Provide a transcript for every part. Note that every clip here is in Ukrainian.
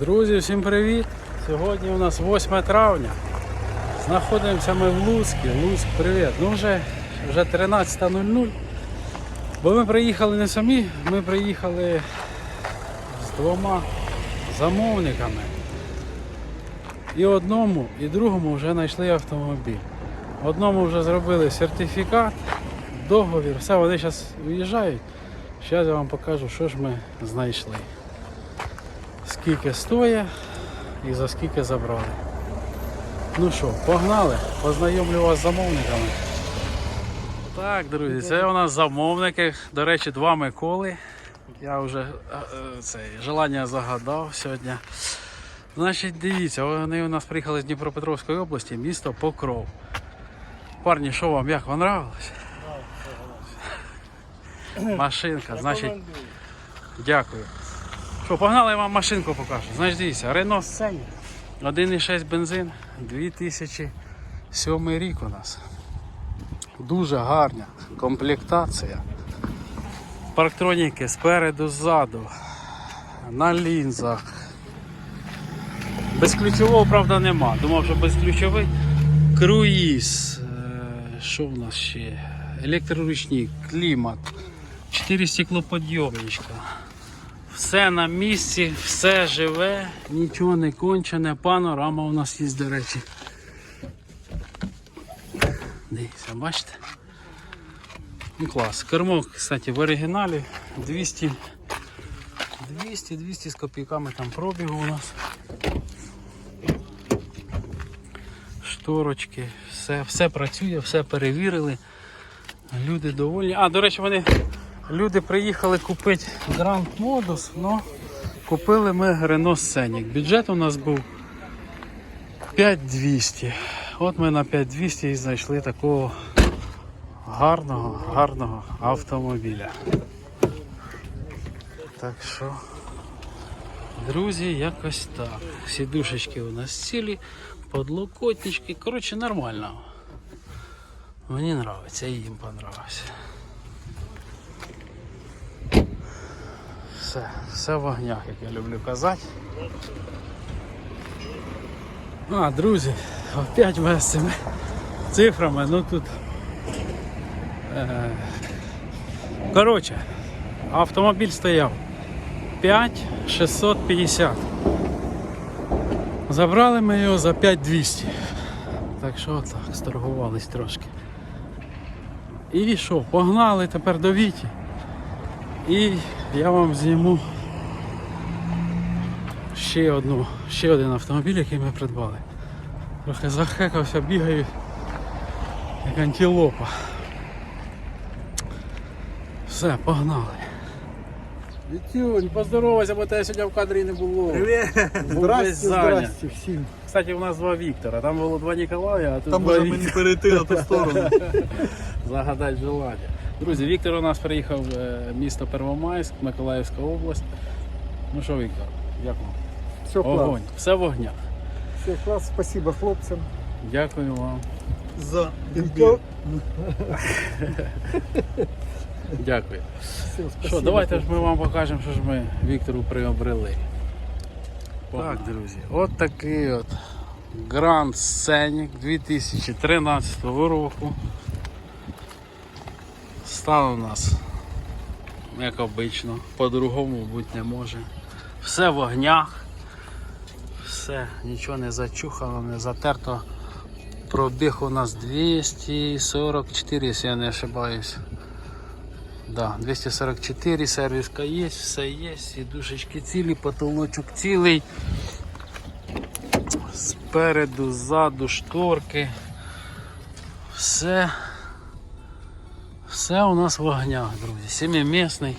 Друзі, всім привіт! Сьогодні у нас 8 травня. Знаходимося ми в Луцькі. Луцьк, привіт. Ну вже, вже 13.00. Бо ми приїхали не самі, ми приїхали з двома замовниками. І одному, і другому вже знайшли автомобіль. Одному вже зробили сертифікат, договір, все, вони зараз виїжджають. Зараз я вам покажу, що ж ми знайшли скільки стоїть і за скільки забрали. Ну що, погнали, познайомлю вас з замовниками. Так, друзі, це у нас замовники. До речі, два Миколи. Я вже е, е, це, желання загадав сьогодні. Значить, дивіться, вони у нас приїхали з Дніпропетровської області, місто Покров. Парні, що вам, як вам нравилось? Машинка, значить, дякую. Що, погнали я вам машинку покажу. Значить, дивіться, Renault Scenic, 1,6 бензин, 2007 рік у нас. Дуже гарна комплектація. Парктроніки спереду, ззаду, на лінзах. Безключового, правда, нема. Думав, що безключовий. Круїз. Е, Що в нас ще? Електроручник, клімат, 4 стеклоподйомничка. Все на місці, все живе, нічого не кончене. Панорама у нас є, до речі. Дивіться, бачите? Ну клас. Кермо, кстати, в оригіналі 200 200 200 з копійками там пробігу у нас. Шторочки, все, все працює, все перевірили. Люди довольні. А, до речі, вони люди приїхали купити Grand Modus, але купили ми Renault Scenic. Бюджет у нас був 5200. От ми на 5200 і знайшли такого гарного, гарного автомобіля. Так що, друзі, якось так. Сідушечки у нас цілі, подлокотнички. Коротше, нормально. Мені подобається, і їм понравилось. Все, все в вогнях, як я люблю казати. А, друзі, опять ми з цими цифрами, ну тут. Е, коротше, автомобіль стояв 5650. Забрали ми його за 5200. Так що отак, сторгувались трошки. І що, погнали тепер до Віті. І я вам зніму ще одну, ще один автомобіль, який ми придбали. Трохи захекався, бігаю, як антилопа. Все, погнали. Вітюнь, поздоровайся, бо тебе сьогодні в кадрі не було. Весь Здрасте, здрасте всім. Кстати, у нас два Віктора. Там було два Ніколая, а тут Там два може Віктора. мені перейти на ту сторону. Загадать желання. Друзі, Віктор у нас приїхав е, місто Первомайськ, Миколаївська область. Ну що, Віктор, як вам? Все клас. Огонь. Все в огнях. Все клас, спасибо хлопцям Дякую вам. за Дякую. Все. Що, давайте ж ми вам покажемо, що ж ми Віктору приобрели. Так, друзі, от такий от Grand Scenic 2013 року. Стан у нас, як обично, по-другому бути не може. Все в огнях, все, нічого не зачухано, не затерто. Пробіг у нас 244, якщо я не ошибаюсь. Да, 244, сервіска є, все є, сідушечки цілі, потолочок цілий. Спереду, ззаду, шторки. Все. Все у нас в огнях, друзі. Сімімісний.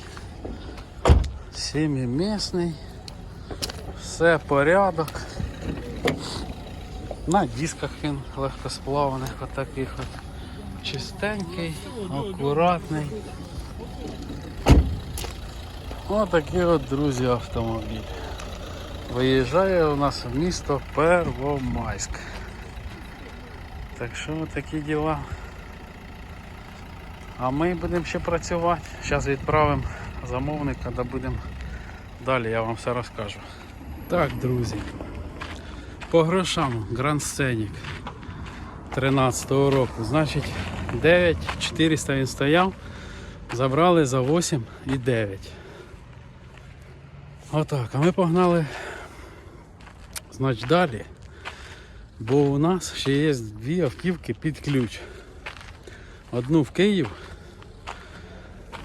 Сімімісний. Все порядок. На дисках він легкосплаваних, отаких от. Чистенький, акуратний. Отакий от, друзі, автомобіль. Виїжджає у нас в місто Первомайськ. Так що такі діла. А ми будемо ще працювати. Зараз відправимо замовника, да будемо далі, я вам все розкажу. Так, друзі. По грошам Grand Scenic 13-го року. Значить 9 400 він стояв. Забрали за 8 і 9. Отак, а ми погнали значить, далі. Бо у нас ще є дві автівки під ключ. Одну в Київ.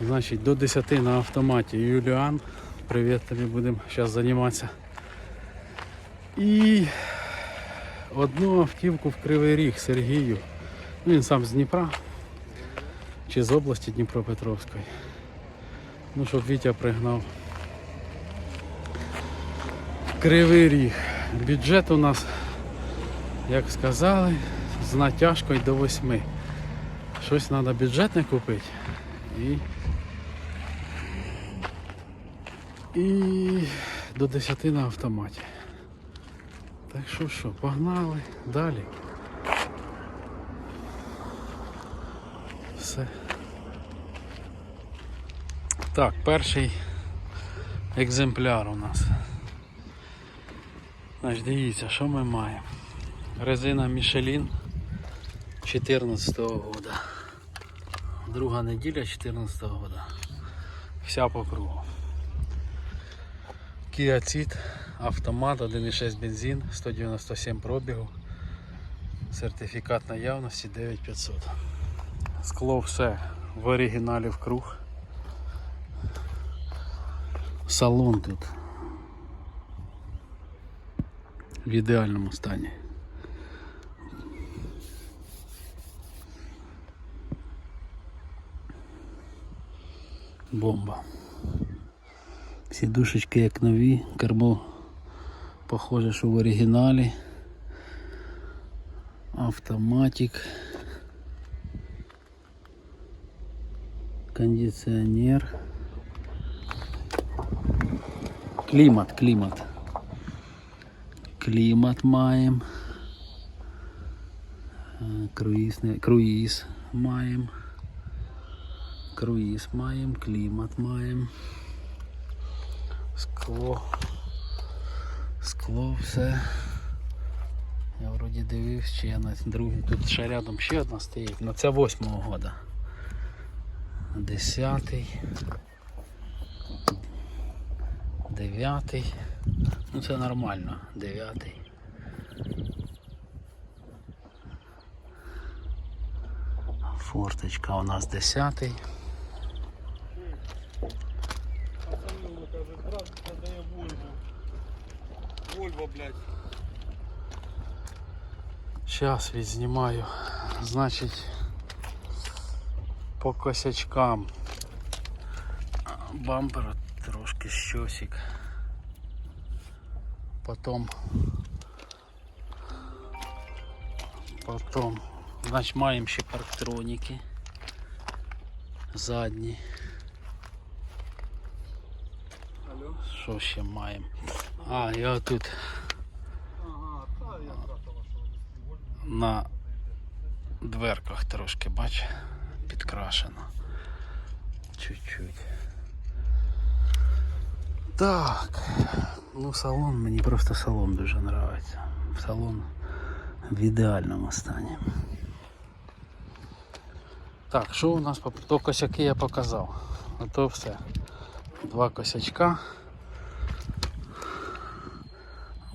Значить, до 10 на автоматі Юліан. Привіт тобі будемо зараз займатися. І одну автівку в Кривий Ріг Сергію. Ну, він сам з Дніпра чи з області Дніпропетровської. Ну, щоб Вітя пригнав. Кривий Ріг. Бюджет у нас, як сказали, з натяжкою до 8. Щось треба бюджетне купити. І і до 10 на автоматі. Так що що, погнали далі. Все. Так, перший екземпляр у нас. Значить, дивіться, що ми маємо. Резина Michelin 14 года. Друга неділя 14 года. Вся по кругу. Kia Ceed, автомат, 1.6 бензин, 197 пробігу. Сертифікат наявності 9500. Скло все в оригіналі в круг. Салон тут в ідеальному стані. Бомба. Сідушечки як нові, кермо похоже, що в оригіналі. Автоматик. Кондиціонер. Клімат, клімат. Клімат маємо. Е, Круїз, круїз маємо круїз маємо, клімат маємо. Скло. Скло все. Я вроді дивився, чи я на другий. Тут ще рядом ще одна стоїть, але це восьмого года. Десятий. Дев'ятий. Ну це нормально. дев'ятий. Форточка у нас десятий. пацанила, каже, брат продає Вольву. Вольва, блядь. Сейчас відзнімаю. значит по косячкам. Бампер трошки щосик. Потом потом. значит маємо ще парктроніки. Задні. Що ще маємо? А, я тут на дверках трошки, бач, підкрашено. Чуть-чуть. Так. Ну салон, мені просто салон дуже подобається. Салон в ідеальному стані. Так, що у нас по косяки я показав. А то все. Два косячка.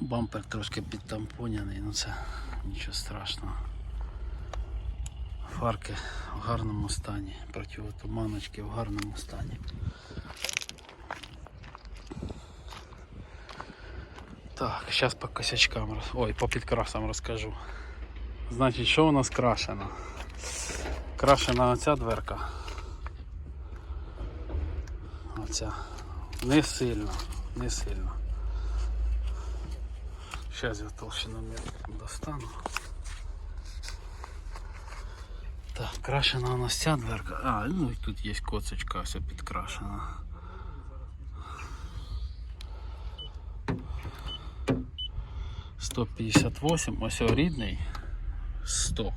Бампер трошки підтампоняний, ну це нічого страшного. Фарки в гарному стані, противотуманочки в гарному стані. Так, зараз по косячкам, ой, по підкрасам розкажу. Значить, що у нас крашено? Крашена оця дверка. Оця. Не сильно, не сильно. Сейчас я толщиномер достану. Так, крашена у нас ця дверка. А, ну і тут є коцочка, все підкрашена. Сто п'ятдесят восемь, ось рідний 100.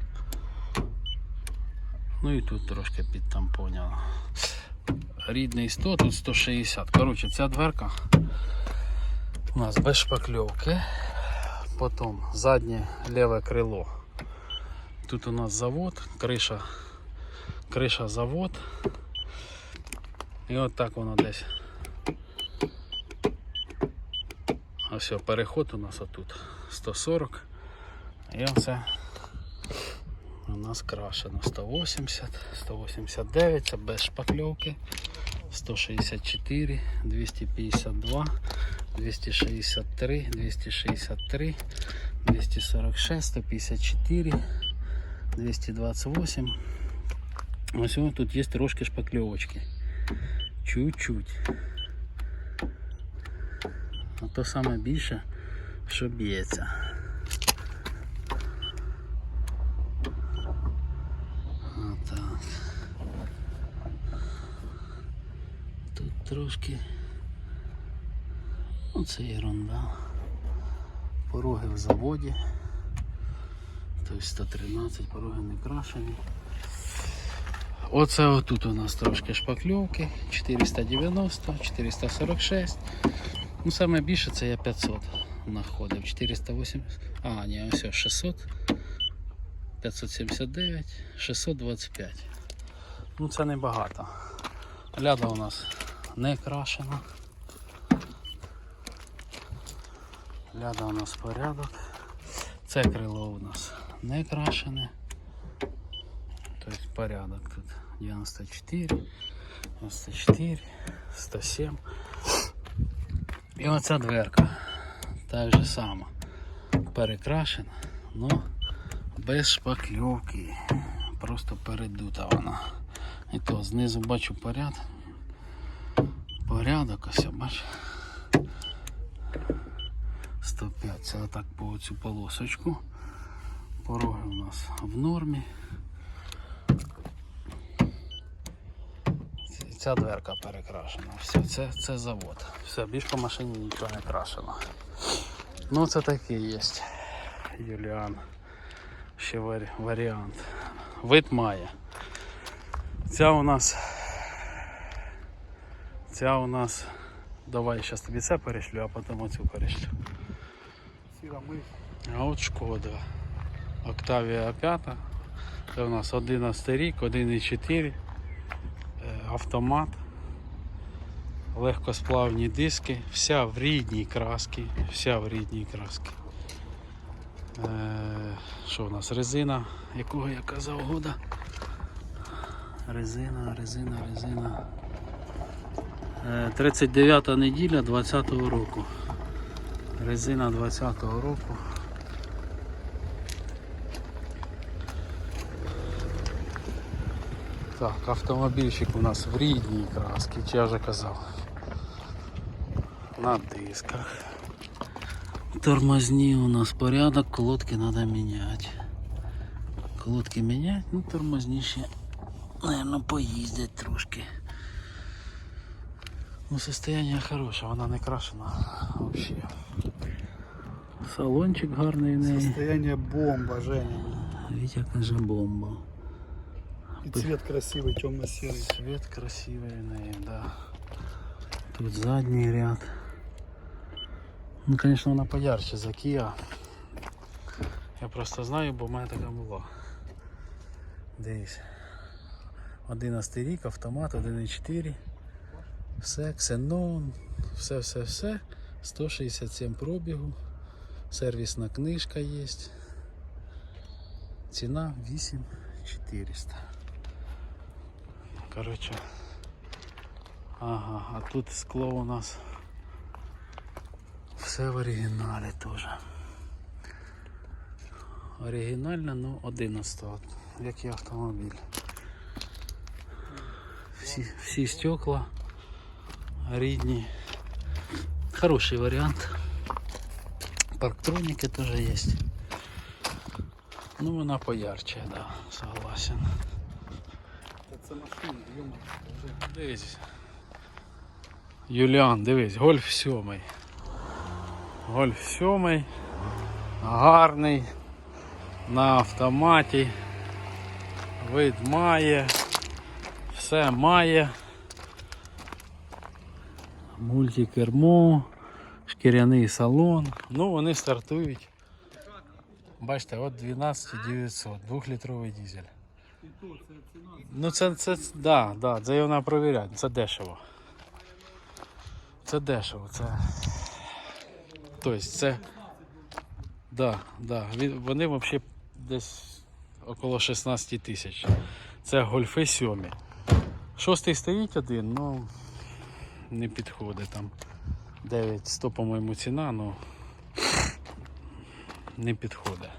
Ну і тут трошки підтампоняло. Рідний 100, тут 160. Коротше, ця дверка У нас без шпаклевки. Потім заднє ліве крило. Тут у нас завод, криша, криша завод. І от так воно десь. Ось все, переход у нас отут 140. І оце у нас крашено 180, 189, це без шпакльовки, 164, 252, 263, 263, 246, 154, 228. Ось ось тут є трошки шпакльовочки. Чуть-чуть. А то саме більше, що б'ється. Отак. Тут трошки. Ну, це ерунда. Пороги в заводі. Тобто 113 пороги не крашені. Оце отут у нас трошки шпакльовки. 490, 446. Ну, саме більше це я 500 знаходив. 480. А, ні, ось ось 600. 579, 625. Ну це небагато. Ляда у нас не крашена. Ляда у нас порядок. Це крило у нас не крашене. Тобто порядок тут 94, 94, 107. І оця дверка. Так же само. Перекрашена, но без шпакльовки. Просто передута вона. І то знизу бачу поряд. Порядок ось, бач. 105. Це отак по цю полосочку. Пороги у нас в нормі. Ця дверка перекрашена. Все, це, це завод. Все, більш по машині нічого не крашено. Ну це такий є. Юліан. Ще варі- варіант. Вид має. Ця у нас. Ця у нас. Давай зараз тобі це перешлю, а потім оцю перешлю. Сіра ми. А от шкода. Октавія 5. Це у нас 11 рік, 1,4. е, Автомат. Легкосплавні диски, вся в рідній краски, вся в рідній краски. Е, Що у нас? Резина, якого я казав года? Резина, резина, резина. Е, 39 неділя 20-го року. Резина 20-го року. Так, автомобільчик у нас в рідній краски, чи я вже казав. На дисках. Тормозні у нас порядок, колодки треба міняти. Колодки міняти, ну тормозні ще, наверное, поїздять трошки. Ну, состояние хороше, вона не крашена вообще. Салончик гарний в неї. Состояние бомба, Женя. Вітя каже бомба. И цвет красивый, темно-серый. Цвет красивий в неї, да. Тут задній ряд. Ну, звісно, вона поярче за Kia. Я просто знаю, бо в мене така була. Дивись. 11 рік, автомат, 1.4. Все, ксенон, все, все, все. 167 пробігу. Сервісна книжка є. Ціна 8400. Короче. Ага, а тут скло у нас все в оригіналі теж. Оригінальне, ну 11 як і автомобіль. Всі, всі стекла рідні. Хороший варіант. Парктроніки теж є. Ну вона поярче, да, согласен. Это машина, ё Дивись. Юліан, дивись, гольф сьомий. Гольф сьомий. Гарний. На автоматі. Вид має. Все має. Мультикермо. Шкіряний салон. Ну, вони стартують. Бачите, от 12 900, 2-літровий дизель. І то це ціна. Ну це, це, да, да, це вона провіряти, це дешево. Це дешево, це. Тобто це. Да, да. Вони взагалі десь около 16 тисяч. Це гольфи 7. Шостий стоїть один, ну не підходить там. 900, по-моєму, ціна, ну не підходить.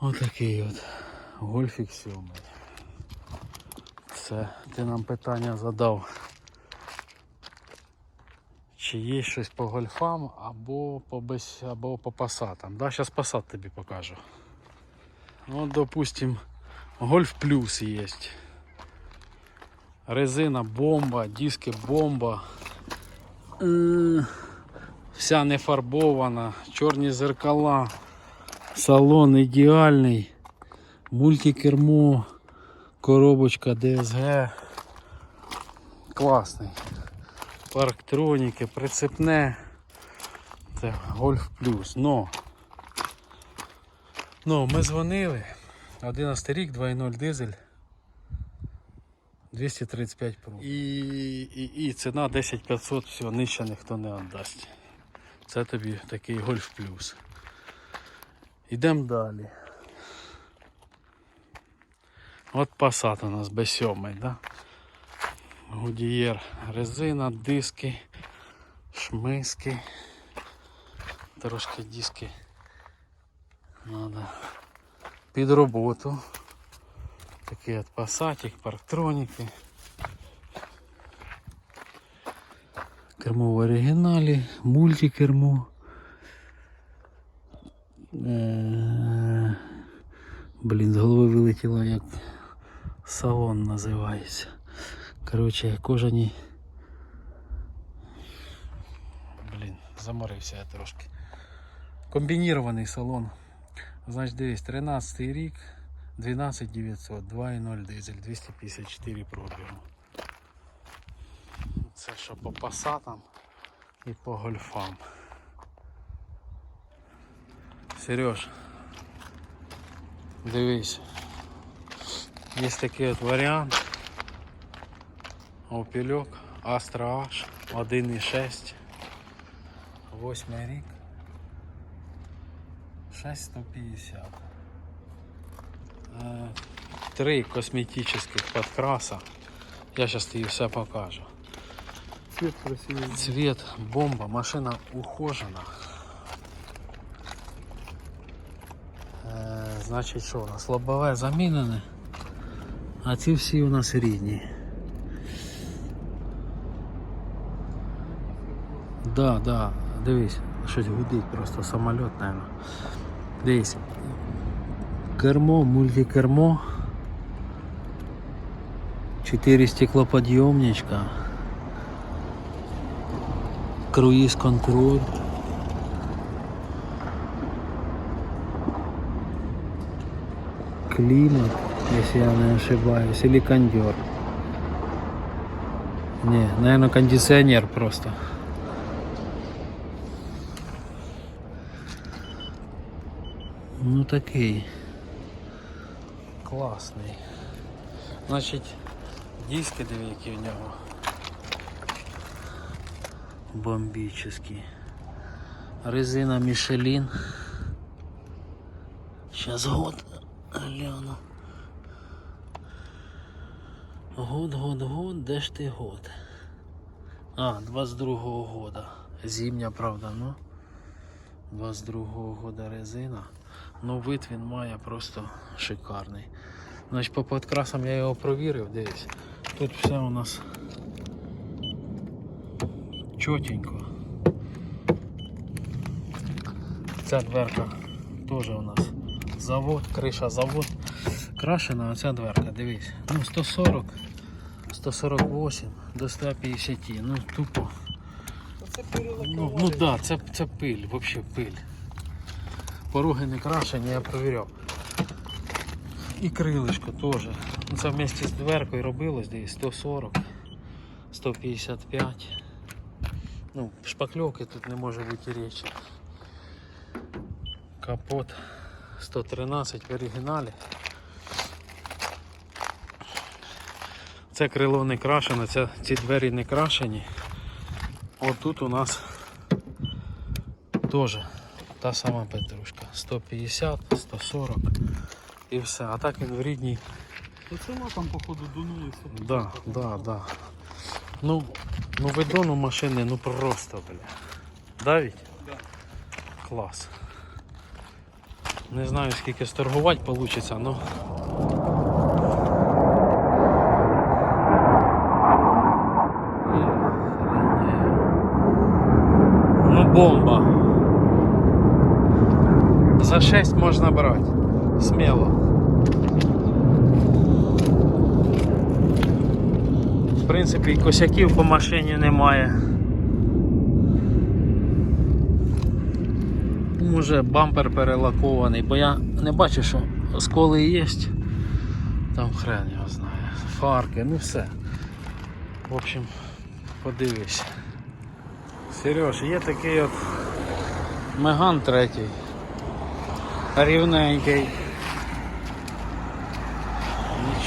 Отакий от. Гольфік 7. Це ти нам питання задав. Чи є щось по гольфам або по без, або по пасатам. Да, зараз пасат тобі покажу. Ну, допустим, гольф плюс є. Резина бомба, диски бомба. Е, Вся не фарбована, чорні зеркала, салон ідеальний. Мультикермо, коробочка DSG. Класний. Парктроніки, прицепне. Це Golf Plus. Но. Но ми дзвонили. 11 рік, 2.0 дизель. 235 Pro. І, і, і ціна 10500, все, нижче ніхто не віддасть. Це тобі такий Golf Plus. Йдемо далі. От Passat у нас B7, да? Гудієр, резина, диски, шмиски. Трошки диски. Надо під роботу. Такий от Passatик, парктроніки. Кермо в оригіналі, мультикермо. Е, Блін, з голови вилетіло як салон називається. Коротше, кожані. Блін, заморився я трошки. Комбінірований салон. Значить, дивись, 13 рік, 12 900, 2.0 дизель, 254 пробігу. Це що по пасатам і по гольфам. Сереж, дивись. Є такий от варіант. Опельок Astra H 1.6 Восьмий рік 6150 Е, Три косметических подкраса Я сейчас тобі все покажу Цвіт красивий. Цвет, бомба, машина ухожена. Е, значить, що у нас? Лобове замінене, а ці всі у нас рідні. Да, да, дивись, щось гудить просто самоліт, наверное. Дивись. Кермо, мультикермо. Чотири стеклоподйомничка. Круїз контроль. Климат, если я не ошибаюсь, или кондер. Не, наверное, кондиционер просто. Ну такий. Класний. Значить, диски диви, які в нього. Бомбический. Резина Мишелин. Сейчас год гляну. Год, год, год, де ж ти год? А, 22-го года. Зимня, правда, ну. 22-го года резина. Ну вид він має просто шикарний. Значить, по подкрасам я його провірив, дивись. Тут все у нас чотенько. Ця дверка теж у нас завод, криша завод. Крашена, а ця дверка, дивись. Ну 140, 148 до 150. Ну тупо. Це Ну, ну да, це, це пиль, взагалі пиль. Пороги не крашені, я провіряв. І крилишко теж. Це вместе з дверкою робилось десь 140, 155. Ну, шпакльовки тут не може бути речі. Капот 113 в оригіналі. Це крило не крашене, це, ці двері не крашені. Отут у нас теж та сама петрушка. 150, 140 і все. А так він в рідній. Оце там, походу, дунули. Да, да, да. Ну, ну видон у машини, ну просто, бля. Да, Віть? Да. Клас. Не знаю скільки сторгувати вийде, ну. Ну бомба. За 6 можна брати. Сміло. В принципі, косяків по машині немає. Може бампер перелакований, бо я не бачу, що сколи є. Там хрен його знає. Фарки, ну все. В общем, подивись. Сереж, є такий от Меган третій. Рівненький.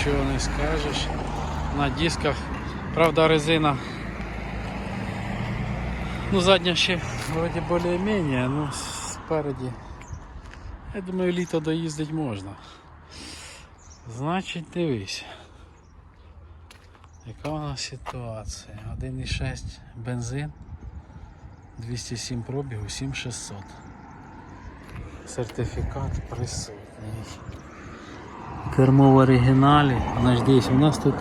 Нічого не скажеш. На дисках, правда, резина. Ну, задня ще вроді більш-менш, ну спереді. Я думаю, літо доїздить можна. Значить, дивись. Яка у нас ситуація? 1,6 бензин, 207 пробігу, 7600. Сертифікат присутній. Кермо в оригіналі. Дивись, у нас тут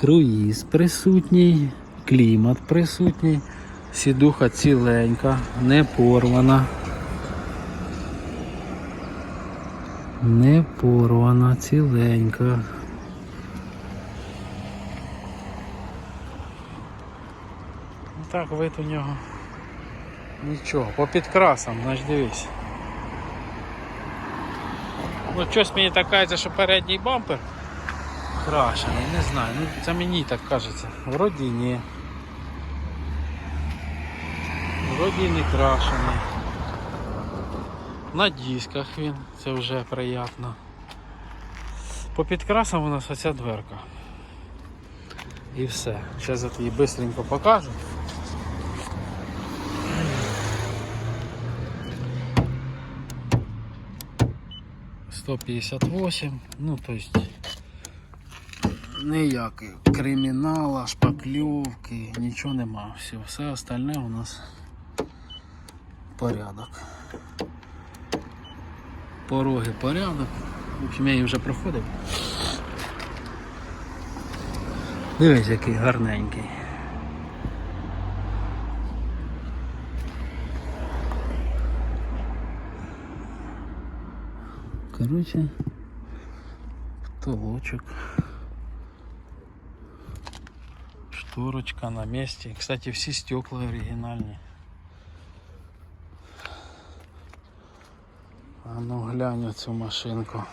круїз присутній, клімат присутній, сідуха ціленька, не порвана. Не порвана, ціленька. Так, вид у нього. Нічого, по підкрасам, значить дивись. Ну щось мені так кажеться, що передній бампер крашений, не знаю, ну це мені так кажеться. Вроді ні. Вроді не крашений. На дисках він, це вже приємно. По підкрасам у нас оця дверка. І все. Зараз я тобі швидко покажу. Сто п'ятдесят восемь, ну то есть ніяких кримінала, шпакльовки, нічого нема. Все, все остальне у нас порядок. Пороги порядок. В общем, я її вже проходив. Дивись, який гарненький. Короче, потолочок. Шторочка на месте. Кстати, все стекла оригинальные. А ну глянь цю машинку.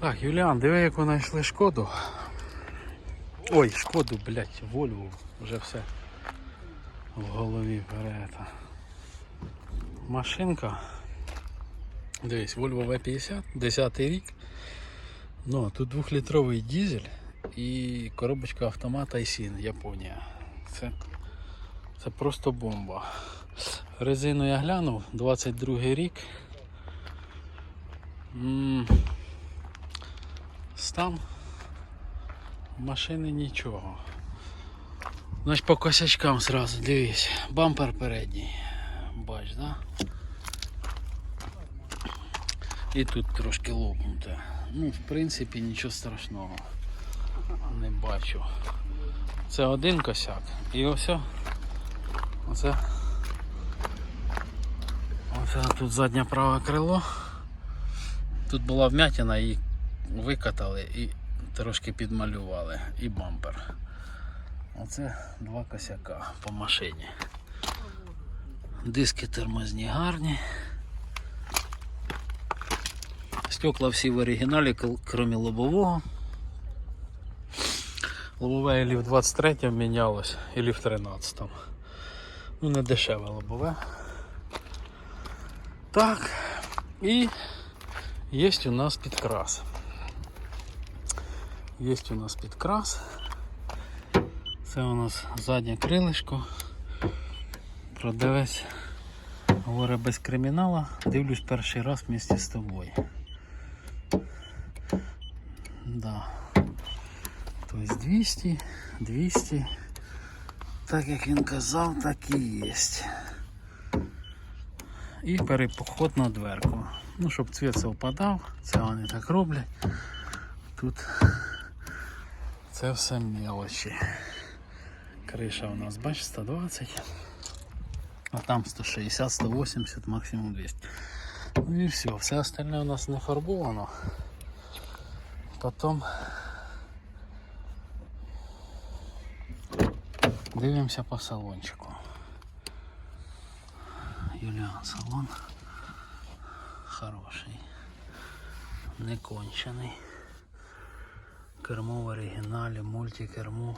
Так, Юліан, диви, як вона йшли шкоду. Ой, шкоду, блядь, Вольву. Вже все в голові перета. Машинка. Дивись, Volvo V50, 10 рік. Ну, тут двохлітровий дизель і коробочка автомата Isin, Японія. Це, це просто бомба. Резину я глянув, 22 рік. Стан машини нічого. Значить по косячкам сразу дивись. Бампер передній. Бач, да? І тут трошки лопнуте. Ну, в принципі, нічого страшного. Не бачу. Це один косяк. І ось. Оце. Оце тут заднє праве крило. Тут була вмятина, її викатали і трошки підмалювали. І бампер. Оце два косяка по машині. Диски тормозні гарні. Стекла всі в оригіналі, крім лобового. Лобове ілі в 23-му мінялось, ілі в 13-му. Ну, не дешеве лобове. Так, і є у нас підкрас. Є у нас підкрас. Це у нас заднє крилишко. Продавець говорить без кримінала. Дивлюсь перший раз вместе з тобою. Да. Тобто 200, 200. Так як він казав, так і є. І перепоход на дверку. Ну, щоб цвіт совпадав, це вони так роблять. Тут це все мелочі. Криша у нас, бачиш, 120. А там 160, 180, максимум 200. Ну і все, все остальне у нас не фарбовано. Потом дивимося по салончику. Юліан салон хороший, не кончений. Кермо в оригіналі, мультикермо.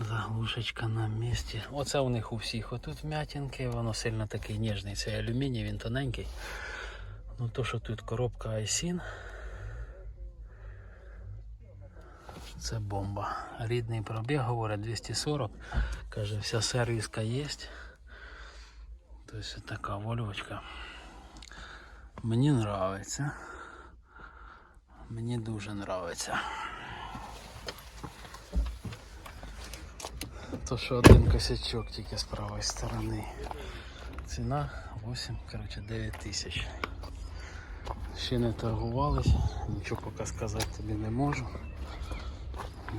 Заглушечка на місці. Оце у них у всіх. Отут вмятинки, воно сильно такий ніжний. Це алюміній, він тоненький. Ну то, що тут коробка Айсін. Це бомба. Рідний пробіг, говорить 240. Каже, вся сервіска є. Тобто така вольвочка. Мені нравиться. Мені дуже нравиться. То що один косячок тільки з правої сторони. Ціна 8, коротше 9 тисяч. Ще не торгувались, нічого поки сказати тобі не можу.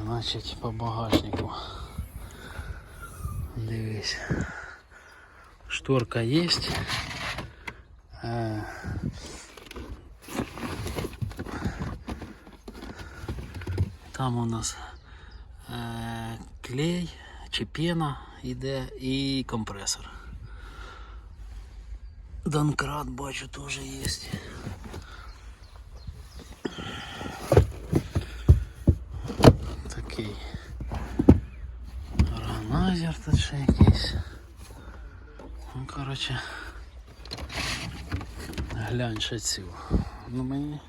Значить по багажнику. Дивись. Шторка є. Е, Там у нас е, клей чи пена йде і компресор. Донкрат бачу теж є. Такий органайзер тут ще якийсь. Ну, коротше, глянь ще цю. Ну мені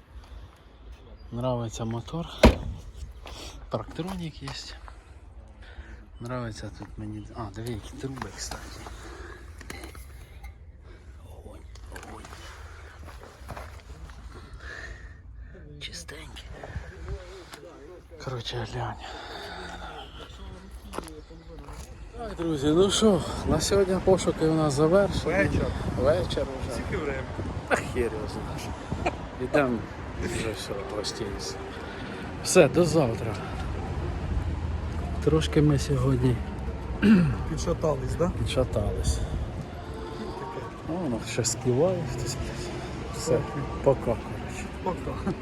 нравиться мотор. Парктронік є. Нравиться тут мені. А, диви, які труби, кстати. Огонь, огонь. Чистенькі. Коротше, глянь. Так, друзі, ну що, на сьогодні пошуки у нас завершені. Вечір. Вечір вже. Скільки время? А хер його знаєш. Ідемо вже все, простилися. Все, до завтра. Трошки ми сьогодні Підшатались, да? Підшатались. О, воно ще співає. хтось. Все, пока, коротше. Пока.